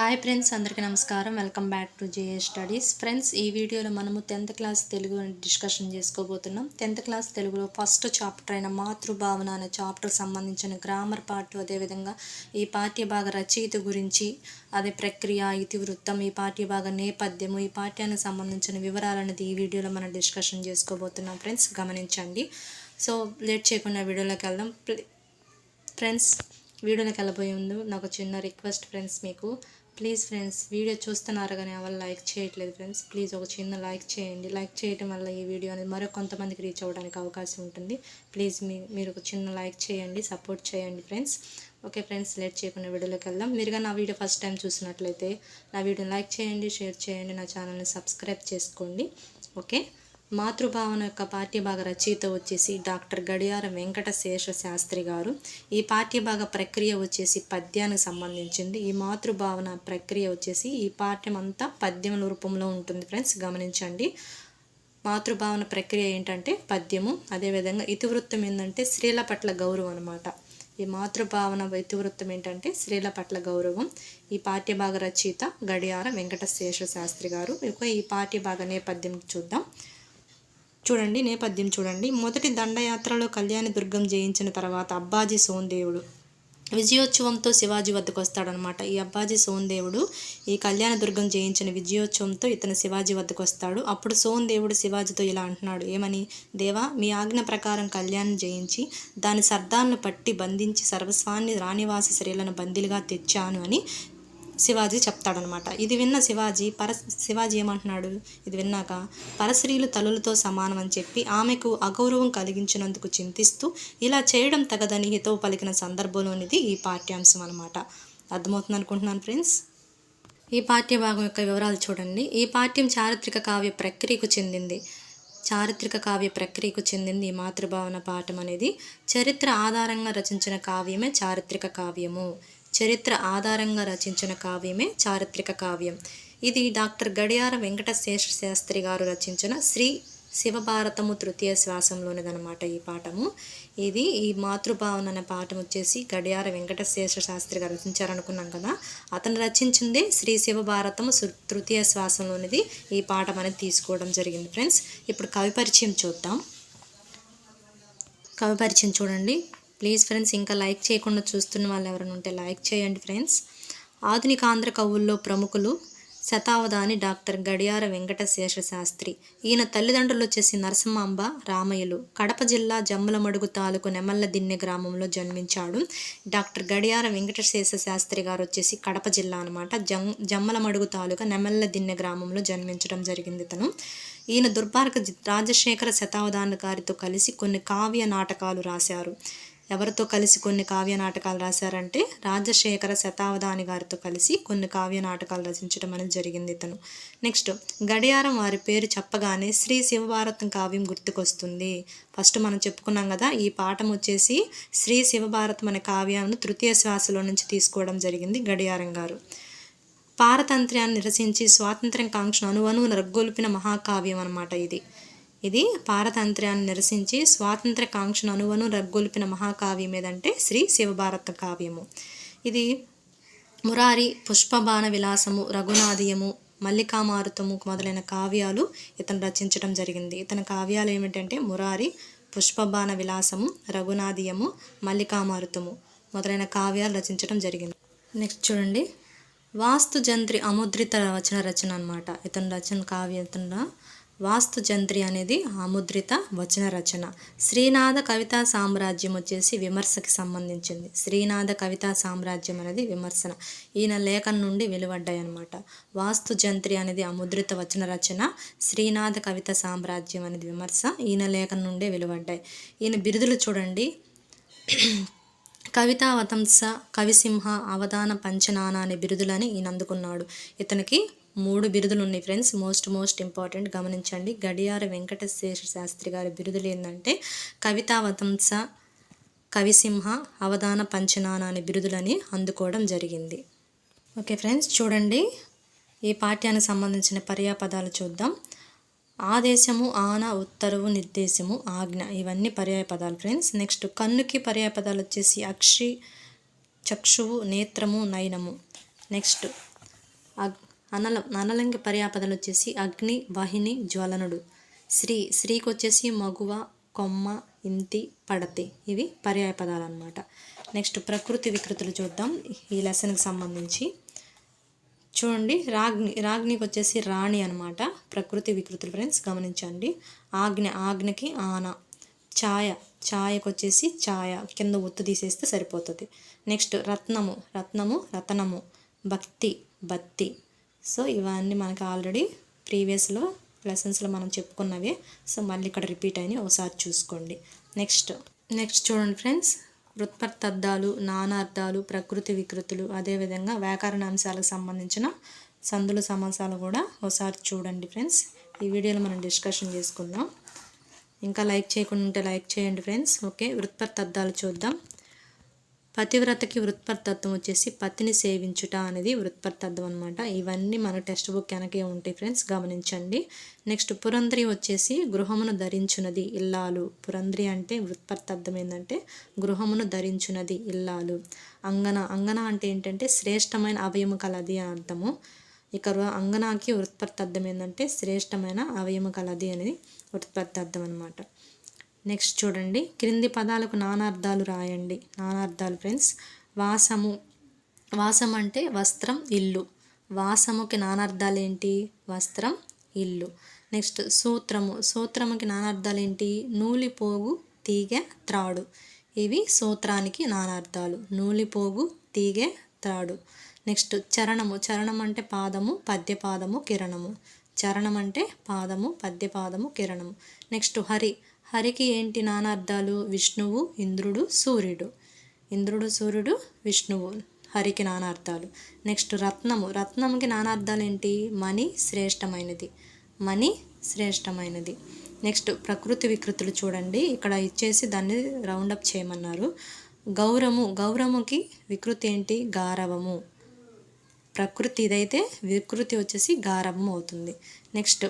Hi friends అందరికీ నమస్కారం. Welcome back to JA studies. Friends ఈ వీడియోలో మనము టెన్త్ క్లాస్ తెలుగు డిస్కషన్ చేసుకోబోతున్నాం. టెన్త్ క్లాస్ తెలుగులో ఫస్ట్ చాప్టర్ అయిన మాతృభావన అనే చాప్టర్ సంబంధించిన గ్రామర్ పార్ట్ అదేవిధంగా ఈ పాఠ్యభాగ రచయిత గురించి అదే ప్రక్రియ ఇతివృత్తం ఈ పాఠ్యభాగ నేపథ్యము ఈ పాఠ్యానికి సంబంధించిన వివరాలు అనేది ఈ వీడియోలో మనం డిస్కషన్ చేసుకోబోతున్నాం. ఫ్రెండ్స్ గమనించండి. సో లేట్ చేయకుండా వీడియోలోకి వెళ్దాం. ఫ్రెండ్స్ వీడియోలోకి వెళ్ళబోయే ముందు నాకు చిన్న రిక్వెస్ట్ ఫ్రెండ్స్ మీకు ప్లీజ్ ఫ్రెండ్స్ వీడియో చూస్తున్నారు కానీ ఎవరు లైక్ చేయట్లేదు ఫ్రెండ్స్ ప్లీజ్ ఒక చిన్న లైక్ చేయండి. లైక్ చేయడం వల్ల ఈ వీడియో అనేది మరో కొంతమందికి రీచ్ అవ్వడానికి అవకాశం ఉంటుంది. ప్లీజ్ మీ మీరు ఒక చిన్న లైక్ చేయండి సపోర్ట్ చేయండి ఫ్రెండ్స్ ఓకే ఫ్రెండ్స్ లేట్ చేయకుండా వీడియోలోకి వెళ్దాం. మీరుగా నా వీడియో ఫస్ట్ టైం చూసినట్లయితే నా వీడియోని లైక్ చేయండి షేర్ చేయండి నా ఛానల్ని సబ్స్క్రైబ్ చేసుకోండి. ఓకే మాతృభావన యొక్క పాఠ్యభాగ రచయిత వచ్చేసి డాక్టర్ గడియార వెంకట శేష శాస్త్రి గారు. ఈ పాఠ్యభాగ ప్రక్రియ వచ్చేసి పద్యానికి సంబంధించింది. ఈ మాతృభావన ప్రక్రియ వచ్చేసి ఈ పాఠ్యం అంతా పద్యం రూపంలో ఉంటుంది ఫ్రెండ్స్. గమనించండి. మాతృభావన ప్రక్రియ ఏంటంటే పద్యము. అదేవిధంగా ఇతివృత్తం ఏంటంటే స్త్రీల పట్ల గౌరవం అనమాట ఈ మాతృభావన ఇతివృత్తం ఏంటంటే స్త్రీల పట్ల గౌరవం. ఈ పాఠ్యభాగ రచయిత గడియార వెంకట శేష శాస్త్రి గారు. ఇక ఈ పాఠ్యభాగ నేపథ్యం చూద్దాం. చూడండి నేపథ్యం చూడండి. మొదటి దండయాత్రలో కళ్యాణ దుర్గం జయించిన తర్వాత అబ్బాజీ సోందేవుడు విజయోత్సవంతో శివాజీ వద్దకు వస్తాడనమాట ఈ అబ్బాజీ సోందేవుడు ఈ కళ్యాణ దుర్గం జయించిన విజయోత్సవంతో ఇతను శివాజీ వద్దకు వస్తాడు. అప్పుడు సోందేవుడు శివాజీతో ఇలా అంటున్నాడు ఏమని? దేవా మీ ఆజ్ఞ ప్రకారం కళ్యాణం జయించి దాని సర్దార్ను పట్టి బంధించి సర్వస్వాన్ని రాణివాస స్త్రీలను బందీలుగా తెచ్చాను అని శివాజీ చెప్తాడనమాట. ఇది విన్న శివాజీ పర శివాజీ ఏమంటున్నాడు? ఇది విన్నాక పరశ్రీలు తలులతో సమానం అని చెప్పి ఆమెకు అగౌరవం కలిగించినందుకు చింతిస్తూ ఇలా చేయడం తగదని హితవు పలికిన సందర్భంలోనిది ఈ పాఠ్యాంశం అనమాట. అర్థమవుతుంది అనుకుంటున్నాను ఫ్రెండ్స్? ఈ పాఠ్య భాగం యొక్క వివరాలు చూడండి. ఈ పాఠ్యం చారిత్రక కావ్య ప్రక్రియకు చెందింది. చారిత్రక కావ్య ప్రక్రియకు చెందింది ఈ మాతృభావన పాఠం అనేది. చరిత్ర ఆధారంగా రచించిన కావ్యమే చారిత్రక కావ్యము. చరిత్ర ఆధారంగా రచించిన కావ్యమే చారిత్రక కావ్యం. ఇది డాక్టర్ గడియార వెంకట శేష శాస్త్రి గారు రచించిన శ్రీ శివభారతము తృతీయ శ్వాసంలోనిదనమాట ఈ పాఠము. ఇది ఈ మాతృభావన అనే పాఠం వచ్చేసి గడియార వెంకటశేష శాస్త్రి గారు రచించారనుకున్నాం కదా. అతను రచించిందే శ్రీ శివభారతము తృతీయ శ్వాసంలోనిది ఈ పాఠం అనేది తీసుకోవడం జరిగింది ఫ్రెండ్స్. ఇప్పుడు కవి పరిచయం చూద్దాం. కవి పరిచయం చూడండి. ప్లీజ్ ఫ్రెండ్స్ ఇంకా లైక్ చేయకుండా చూస్తున్న వాళ్ళు ఎవరైనా ఉంటే లైక్ చేయండి ఫ్రెండ్స్ ఆధునిక ఆంధ్ర కవుల్లో ప్రముఖులు శతావధాని డాక్టర్ గడియార వెంకట శేష శాస్త్రి. ఈయన తల్లిదండ్రులు వచ్చేసి నరసింహాంబ రామయ్యలు. కడప జిల్లా జమ్మలమడుగు తాలూకు నెమల్ల దిన్నె గ్రామంలో జన్మించాడు. డాక్టర్ గడియార వెంకటశేష శాస్త్రి గారు వచ్చేసి కడప జిల్లా అనమాట జం జమ్మలమడుగు తాలూకా నెమల్ల దిన్నె గ్రామంలో జన్మించడం జరిగింది తను. ఈయన దుర్భార్గ రాజశేఖర శతావధాన గారితో కలిసి కొన్ని కావ్య నాటకాలు రాశారు. ఎవరితో కలిసి కొన్ని కావ్య నాటకాలు రాశారంటే రాజశేఖర శతావధాని గారితో కలిసి కొన్ని కావ్య నాటకాలు రచించడం అనేది జరిగింది ఇతను. నెక్స్ట్ గడియారం వారి పేరు చెప్పగానే శ్రీ శివభారతం కావ్యం గుర్తుకొస్తుంది. ఫస్ట్ మనం చెప్పుకున్నాం కదా ఈ పాఠం వచ్చేసి శ్రీ శివభారతం అనే కావ్యాన్ని తృతీయ శ్వాసలో నుంచి తీసుకోవడం జరిగింది గడియారం గారు. పారతంత్ర్యాన్ని నిరసించి స్వాతంత్ర్యం కాంక్షను అనువను రగ్గొల్పిన మహాకావ్యం అనమాట ఇది. ఇది పారతంత్ర్యాన్ని నిరసించి స్వాతంత్ర కాంక్షను అనువను రగ్గొల్పిన మహాకావ్యం ఏదంటే శ్రీ శివభారత కావ్యము. ఇది మురారి పుష్పబాణ విలాసము రఘునాదయము మల్లికామారుతము మొదలైన కావ్యాలు ఇతను రచించడం జరిగింది. ఇతని కావ్యాలు ఏమిటంటే మురారి పుష్పబాణ విలాసము రఘునాదయము మల్లికామారుతము మొదలైన కావ్యాలు రచించడం జరిగింది. నెక్స్ట్ చూడండి. వాస్తు జంత్రి అముద్రిత వచన రచన అనమాట ఇతని రచన కావ్య ఇతను వాస్తు జంత్రి అనేది ఆముద్రిత వచన రచన. శ్రీనాథ కవితా సామ్రాజ్యం వచ్చేసి విమర్శకి సంబంధించింది. శ్రీనాథ కవితా సామ్రాజ్యం అనేది విమర్శన. ఈయన లేఖం నుండి వెలువడ్డాయి అనమాట వాస్తు జంత్రి అనేది అముద్రిత వచన రచన శ్రీనాథ కవిత సామ్రాజ్యం అనేది విమర్శ ఈయన లేఖన నుండే వెలువడ్డాయి. ఈయన బిరుదులు చూడండి. కవితావతంస కవిసింహ అవధాన పంచనాన అనే బిరుదులని ఈయన అందుకున్నాడు. ఇతనికి మూడు బిరుదులు ఉన్నాయి ఫ్రెండ్స్. మోస్ట్ మోస్ట్ ఇంపార్టెంట్ గమనించండి. గడియార వెంకటశేష శాస్త్రి గారి బిరుదులు ఏంటంటే కవితావతంస కవిసింహ అవధాన పంచనాన అనే బిరుదులని అందుకోవడం జరిగింది. ఓకే ఫ్రెండ్స్ చూడండి. ఈ పాఠ్యానికి సంబంధించిన పర్యాపదాలు చూద్దాం. ఆదేశము ఆన ఉత్తర్వు నిర్దేశము ఆజ్ఞ ఇవన్నీ పర్యాయ పదాలు ఫ్రెండ్స్. నెక్స్ట్ కన్నుకి పర్యాయ పదాలు వచ్చేసి అక్షి చక్షువు నేత్రము నయనము. నెక్స్ట్ అగ్ అనలం అనలంగ పర్యాపదలు వచ్చేసి అగ్ని వాహిని జ్వలనుడు. శ్రీ శ్రీకి వచ్చేసి మగువ కొమ్మ ఇంతి పడతి. ఇవి పర్యాయ పదాలు అనమాట నెక్స్ట్ ప్రకృతి వికృతులు చూద్దాం. ఈ లెసన్కి సంబంధించి. చూడండి రాగ్ని రాగ్నికి వచ్చేసి రాణి అనమాట ప్రకృతి వికృతులు ఫ్రెండ్స్ గమనించండి. ఆజ్ఞ ఆజ్ఞకి ఆన. ఛాయ ఛాయకు వచ్చేసి ఛాయ. కింద ఒత్తు తీసేస్తే సరిపోతుంది. నెక్స్ట్ రత్నము రత్నము రతనము. భక్తి బత్తి సో ఇవన్నీ మనకి ఆల్రెడీ ప్రీవియస్లో లెసన్స్లో మనం చెప్పుకున్నవే. సో మళ్ళీ ఇక్కడ రిపీట్ అయినాయి. ఒకసారి చూసుకోండి. నెక్స్ట్. నెక్స్ట్ చూడండి ఫ్రెండ్స్. వృత్పర్థాలు నానార్థాలు ప్రకృతి వికృతులు అదేవిధంగా వ్యాకరణ అంశాలకు సంబంధించిన సందుల సమాసాలు కూడా ఒకసారి చూడండి ఫ్రెండ్స్. ఈ వీడియోలో మనం డిస్కషన్ చేసుకుందాం. ఇంకా లైక్ చేయకుండా ఉంటే లైక్ చేయండి ఫ్రెండ్స్. ఓకే. వృత్పర్థాలు చూద్దాం. పతివ్రతకి వృత్పర్థత్వం వచ్చేసి పతిని సేవించుట అనేది వృత్పర్థత్వం అనమాట ఇవన్నీ మన టెక్స్ట్ బుక్ వెనకే ఉంటాయి ఫ్రెండ్స్ గమనించండి. నెక్స్ట్ పురంద్రి వచ్చేసి గృహమును ధరించున్నది ఇల్లాలు. పురంద్రి అంటే వృత్పర్థర్థం ఏంటంటే గృహమును ధరించున్నది ఇల్లాలు. అంగన అంగన అంటే ఏంటంటే శ్రేష్టమైన అవయము కలది అని అర్థము. ఇక అంగనాకి వృత్పర్థర్థం ఏంటంటే శ్రేష్టమైన అవయము కలది అనేది వృత్పర్థర్థం అనమాట నెక్స్ట్ చూడండి. క్రింది పదాలకు నానార్థాలు రాయండి. నానార్థాలు ఫ్రెండ్స్. వాసము. వాసం అంటే వస్త్రం ఇల్లు. వాసముకి నానార్థాలు ఏంటి? వస్త్రం ఇల్లు. నెక్స్ట్ సూత్రము. సూత్రముకి నానార్థాలు ఏంటి? నూలిపోగు తీగె త్రాడు. ఇవి సూత్రానికి నానార్థాలు. నూలిపోగు తీగె త్రాడు. నెక్స్ట్ చరణము. చరణం అంటే పాదము పద్యపాదము కిరణము. చరణం అంటే పాదము పద్యపాదము కిరణము. నెక్స్ట్ హరి. హరికి ఏంటి నానార్థాలు? విష్ణువు ఇంద్రుడు సూర్యుడు. ఇంద్రుడు సూర్యుడు విష్ణువు హరికి నానార్థాలు. నెక్స్ట్ రత్నము. రత్నంకి నానార్థాలు ఏంటి? మణి శ్రేష్టమైనది. మణి శ్రేష్టమైనది. నెక్స్ట్ ప్రకృతి వికృతులు చూడండి. ఇక్కడ ఇచ్చేసి దాన్ని రౌండప్ చేయమన్నారు. గౌరము. గౌరముకి వికృతి ఏంటి? గారవము. ప్రకృతి ఇదైతే వికృతి వచ్చేసి గారవం అవుతుంది. నెక్స్ట్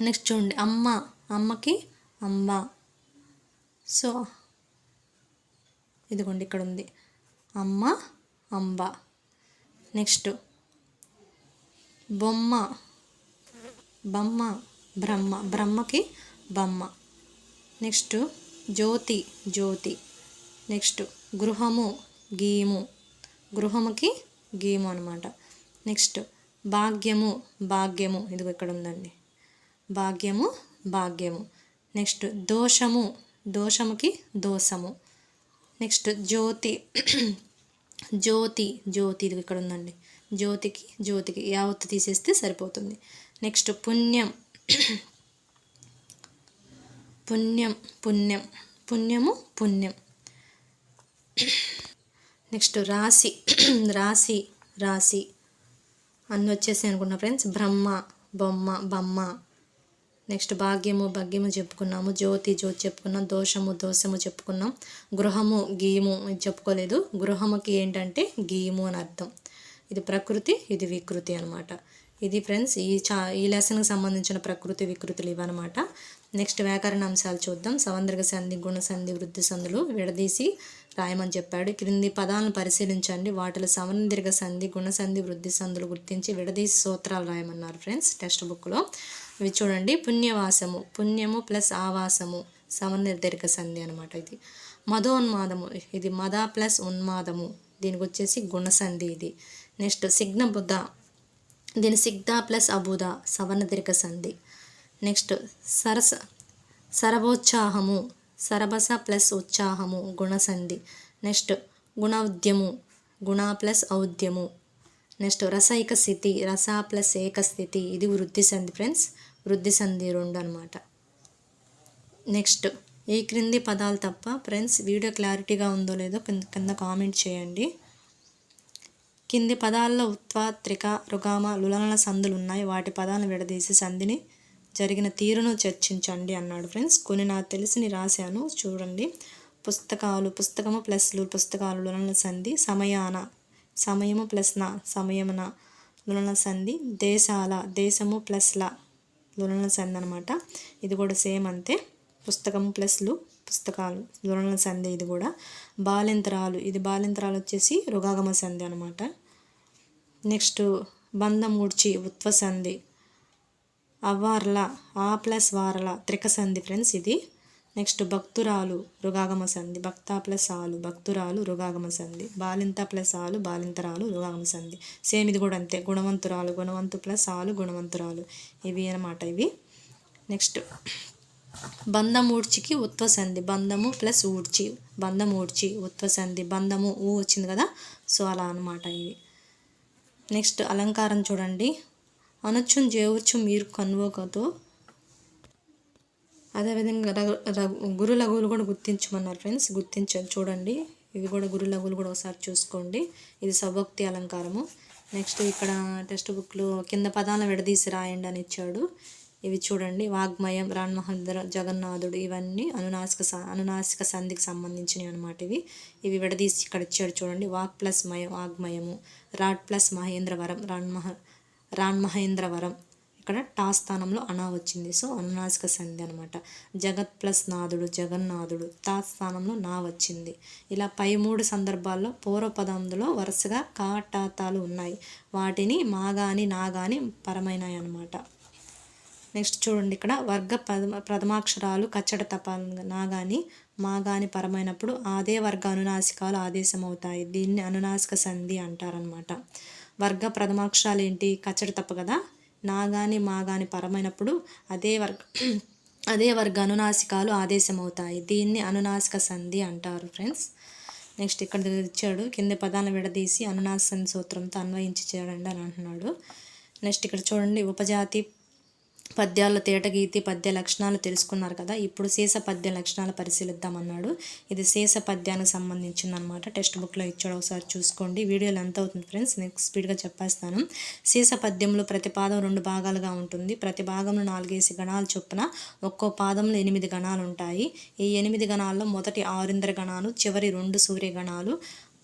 నెక్స్ట్ చూడండి. అమ్మ. అమ్మకి అమ్మ సో ఇదిగోండి ఇక్కడ ఉంది అమ్మ అంబ. నెక్స్ట్ బొమ్మ. బొమ్మ బ్రహ్మ. బ్రహ్మకి బొమ్మ. నెక్స్ట్ జ్యోతి జ్యోతి. నెక్స్ట్ గృహము గీము. గృహముకి గీము అనమాట నెక్స్ట్ భాగ్యము భాగ్యము. ఇదిగో ఇక్కడ ఉందండి భాగ్యము భాగ్యము. నెక్స్ట్ దోషము. దోషముకి దోషము. నెక్స్ట్ జ్యోతి. జ్యోతి. జ్యోతి ఇది ఇక్కడ ఉందండి. జ్యోతికి జ్యోతికి యావత్తు తీసేస్తే సరిపోతుంది. నెక్స్ట్ పుణ్యం. పుణ్యం పుణ్యం. పుణ్యము పుణ్యం. నెక్స్ట్ రాశి. రాశి రాశి. అన్నీ వచ్చేసి అనుకున్న ఫ్రెండ్స్. బ్రహ్మ బొమ్మ బొమ్మ. నెక్స్ట్ భాగ్యము భాగ్యము చెప్పుకున్నాము. జ్యోతి జ్యోతి చెప్పుకున్నాం. దోషము దోషము చెప్పుకున్నాం. గృహము గీయము ఇది చెప్పుకోలేదు. గృహముకి ఏంటంటే గీయము అని అర్థం. ఇది ప్రకృతి ఇది వికృతి అనమాట ఇది ఫ్రెండ్స్ ఈ చా ఈ లెసన్కి సంబంధించిన ప్రకృతి వికృతులు ఇవన్నమాట. నెక్స్ట్ వ్యాకరణ అంశాలు చూద్దాం. సవంద్రగ సంధి గుణ సంధి వృద్ధి సంధులు విడదీసి రాయమని చెప్పాడు. క్రింది పదాలను పరిశీలించండి. వాటిలో సవందీర్ఘ సంధి గుణసంధి వృద్ధి సంధులు గుర్తించి విడదీసి సూత్రాలు రాయమన్నారు ఫ్రెండ్స్ టెక్స్ట్ బుక్లో. ఇవి చూడండి పుణ్యవాసము. పుణ్యము ప్లస్ ఆవాసము. సమనిర్దీర్ఘ సంధి అనమాట ఇది. మధోన్మాదము ఇది మద ప్లస్ ఉన్మాదము. దీనికి వచ్చేసి గుణసంధి ఇది. నెక్స్ట్ సిగ్న బుద్ధ. దీని సిగ్ధ ప్లస్ అబుధ. సవర్ణదీర్ఘ సంధి. నెక్స్ట్ సరస సరభోత్సాహము సరభస ప్లస్ ఉత్సాహము గుణసంధి. నెక్స్ట్ గుణౌద్యము. గుణ ప్లస్ ఔద్యము. నెక్స్ట్ రసైక స్థితి. రస ప్లస్ ఏక స్థితి. ఇది వృద్ధి సంధి ఫ్రెండ్స్. వృద్ధి సంధి రెండు అనమాట నెక్స్ట్ ఈ క్రింది పదాలు తప్ప ఫ్రెండ్స్ వీడియో క్లారిటీగా ఉందో లేదో కింద కింద కామెంట్ చేయండి. కింది పదాల్లో ఉత్వాత్రిక రుగామ లులనల సందులు ఉన్నాయి. వాటి పదాలను విడదీసి సంధిని జరిగిన తీరును చర్చించండి అన్నాడు ఫ్రెండ్స్. కొన్ని నాకు తెలిసిని రాశాను చూడండి. పుస్తకాలు పుస్తకము ప్లస్లు పుస్తకాలు లులన సంధి సమయాన సమయము ప్లస్ నా సమయమున లులన సంధి దేశాల దేశము ప్లస్ లా. లులన సంధి అనమాట ఇది కూడా సేమ్ అంతే. పుస్తకం ప్లస్లు పుస్తకాలు. లులన సంధి ఇది కూడా. బాలింతరాలు. ఇది బాలింతరాలు వచ్చేసి రుగాగమ సంధి అనమాట నెక్స్ట్ బంధమూడ్చి ఉత్వసంధి అవ్వార్ల ఆ ప్లస్ వారల త్రిక సంధి ఫ్రెండ్స్ ఇది. నెక్స్ట్ భక్తురాలు రుగాగమ సంధి భక్త ప్లస్ ఆలు భక్తురాలు రుగాగమ సంధి బాలింత ప్లస్ ఆలు బాలింతరాలు రుగాగమ సంధి. సేమ్ ఇది కూడా అంతే గుణవంతురాలు గుణవంతు ప్లస్ ఆలు గుణవంతురాలు. ఇవి అన్నమాట ఇవి. నెక్స్ట్ బంధం ఊడ్చికి ఉత్వ సంధి బంధము ప్లస్ ఊడ్చి బంధం ఊడ్చి ఉత్వ సంధి బంధము ఊ వచ్చింది కదా? సో అలా అనమాట ఇవి. నెక్స్ట్ అలంకారం చూడండి. అనొచ్చు జేవచ్చు మీరు కన్వోకతో అదేవిధంగా రఘు రఘు గురు లఘువులు కూడా గుర్తించమన్నారు ఫ్రెండ్స్. గుర్తించ చూడండి. ఇవి కూడా గురు లఘువులు కూడా ఒకసారి చూసుకోండి. ఇది సభక్తి అలంకారము. నెక్స్ట్ ఇక్కడ టెక్స్ట్ బుక్లో కింద పదాలను విడదీసి రాయండి అని ఇచ్చాడు. ఇవి చూడండి. వాగ్మయం రాన్మహేంద్ర జగన్నాథుడు ఇవన్నీ అనునాసిక స అనునాసిక సంధికి సంబంధించినవి అనమాట ఇవి. ఇవి విడదీసి ఇక్కడ ఇచ్చాడు చూడండి. వాక్ ప్లస్ మయం వాగ్మయము. రాడ్ ప్లస్ మహేంద్రవరం రాన్మహ రాన్మహేంద్రవరం ఇక్కడ టా స్థానంలో అనా వచ్చింది. సో అనునాసిక సంధి అనమాట జగత్ ప్లస్ నాథుడు జగన్నాథుడు తా స్థానంలో నా వచ్చింది. ఇలా పై మూడు సందర్భాల్లో పూర్వపదంలో వరుసగా కా టా తాలు ఉన్నాయి. వాటిని మా గాని నా గాని పరమైనాయి అనమాట నెక్స్ట్ చూడండి ఇక్కడ. వర్గ ప్రథమ ప్రథమాక్షరాలు కచ్చడ తప నా కానీ మా కానీ పరమైనప్పుడు అదే వర్గ అనునాసికాలు ఆదేశం అవుతాయి దీన్ని అనునాసిక సంధి అంటారనమాట వర్గ ప్రథమాక్షరాలు ఏంటి? కచ్చడ తప్ప కదా? నా మాగాని మా పరమైనప్పుడు అదే వర్గ అదే వర్గ అనునాసికాలు ఆదేశం అవుతాయి దీన్ని అనునాసిక సంధి అంటారు ఫ్రెండ్స్. నెక్స్ట్ ఇక్కడ ఇచ్చాడు కింద పదాలను విడదీసి అనునాసిక సంధి సూత్రంతో అన్వయించి చేయండి అని అంటున్నాడు. నెక్స్ట్ ఇక్కడ చూడండి ఉపజాతి పద్యాల్లో తేటగీతి పద్య లక్షణాలు తెలుసుకున్నారు కదా. ఇప్పుడు శేష పద్య లక్షణాలు పరిశీలిద్దామన్నాడు ఇది శేష పద్యానికి సంబంధించింది అనమాట టెక్స్ట్ బుక్లో ఇచ్చాడు. ఒకసారి చూసుకోండి. వీడియోలు ఎంత అవుతుంది ఫ్రెండ్స్. నెక్స్ట్ స్పీడ్గా చెప్పేస్తాను. శేష పద్యంలో ప్రతి పాదం రెండు భాగాలుగా ఉంటుంది. ప్రతి భాగంలో నాలుగేసి గణాలు చొప్పున ఒక్కో పాదంలో ఎనిమిది గణాలు ఉంటాయి. ఈ ఎనిమిది గణాల్లో మొదటి ఆరింద్ర గణాలు చివరి రెండు సూర్య గణాలు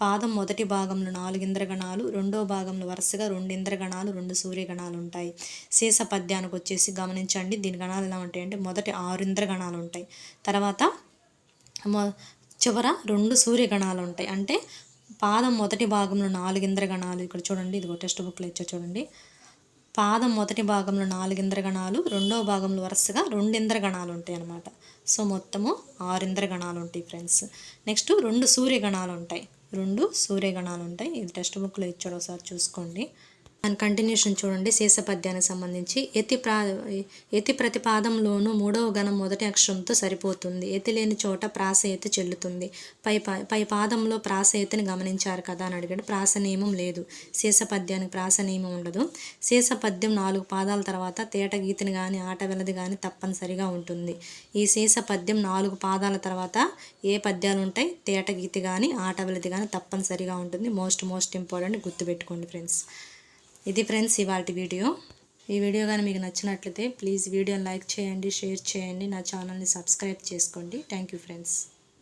పాదం మొదటి భాగంలో నాలుగు ఇంద్రగణాలు రెండో భాగంలో వరుసగా రెండు ఇంద్రగణాలు రెండు సూర్యగణాలు ఉంటాయి. శేష పద్యానికి వచ్చేసి గమనించండి దీని గణాలు ఎలా ఉంటాయంటే మొదటి ఆరు ఇంద్రగణాలు ఉంటాయి. తర్వాత చివర రెండు సూర్యగణాలు ఉంటాయి. అంటే పాదం మొదటి భాగంలో నాలుగు ఇంద్రగణాలు ఇక్కడ చూడండి ఇదిగో టెక్స్ట్ బుక్లో ఇచ్చా చూడండి. పాదం మొదటి భాగంలో నాలుగు ఇంద్రగణాలు రెండో భాగంలో వరుసగా రెండు ఇంద్రగణాలు ఉంటాయి అన్నమాట. సో మొత్తము ఆరు ఇంద్రగణాలు ఉంటాయి ఫ్రెండ్స్. నెక్స్ట్ రెండు సూర్యగణాలు ఉంటాయి. రెండు సూర్యగణాలు ఉంటాయి ఇది టెక్స్ట్ బుక్లో ఇచ్చాడు ఒకసారి చూసుకోండి. దాని కంటిన్యూషన్ చూడండి శేషపద్యానికి సంబంధించి. ఎతి ప్రా ఎతి ప్రతిపాదంలోనూ మూడవ గణం మొదటి అక్షరంతో సరిపోతుంది. ఎతి లేని చోట ప్రాస ఎతి చెల్లుతుంది. పై పై పాదంలో ప్రాస ఎతిని గమనించారు కదా అని అడిగాడు. ప్రాస నియమం లేదు. శేషపద్యానికి ప్రాస నియమం ఉండదు. శేషపద్యం నాలుగు పాదాల తర్వాత తేట గీతని కానీ ఆట వెలది కానీ తప్పనిసరిగా ఉంటుంది. ఈ శేషపద్యం నాలుగు పాదాల తర్వాత ఏ పద్యాలు ఉంటాయి? తేట గీతి కానీ ఆట వెలది కానీ తప్పనిసరిగా ఉంటుంది. మోస్ట్ మోస్ట్ ఇంపార్టెంట్ గుర్తుపెట్టుకోండి ఫ్రెండ్స్. ఇది ఫ్రెండ్స్ ఇవాళ వీడియో. ఈ వీడియో కానీ మీకు నచ్చినట్లయితే ప్లీజ్ వీడియోని లైక్ చేయండి షేర్ చేయండి నా ఛానల్ని సబ్స్క్రైబ్ చేసుకోండి. Thank you friends.